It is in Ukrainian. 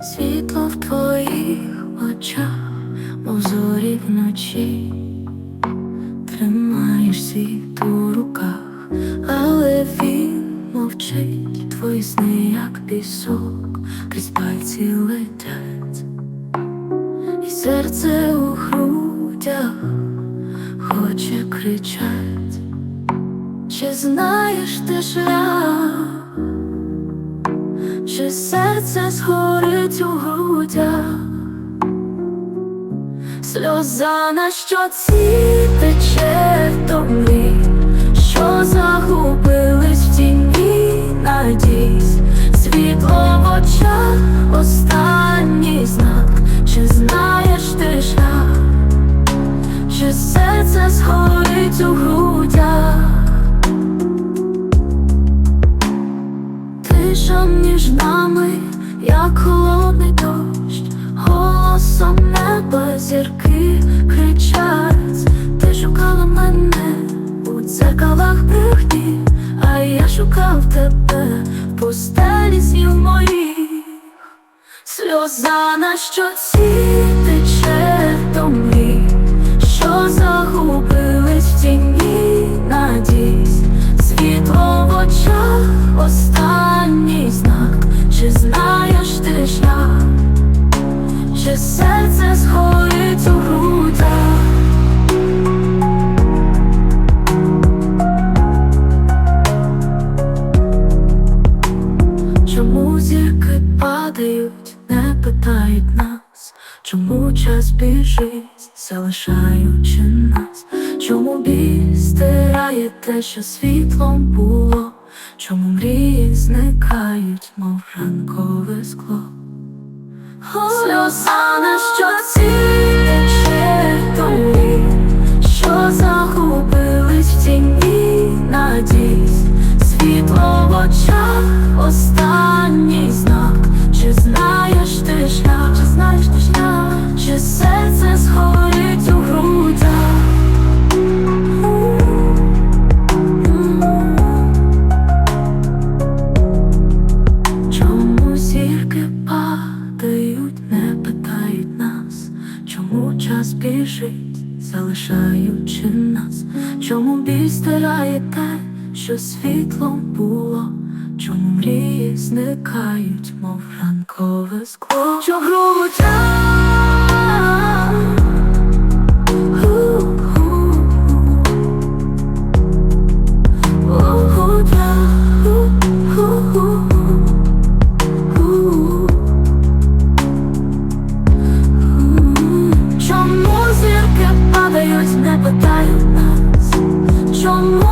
світло в твоїх очах, мов зорі вночі, тримаєш світ у руках, але він мовчить. Твої сни, як пісок, крізь пальці летять, і серце у грудях хоче кричать, чи знаєш ти шлях? Серце згорить у грудях? Сльоза на щоці тече в тобі, що загубились шукав тебе по пустелі снів моїх, сльоза на щоці падають, не питають нас, чому час біжить, залишаючи нас, чому біль стирає те, що світлом було, чому мрії зникають, мов ранкове скло. Сльоза на щоці біжить, залишаючи нас, чому біль стирає те, що світлом було, чому мрії зникають, мов ранкове скло, що грудя запитають нас, чому.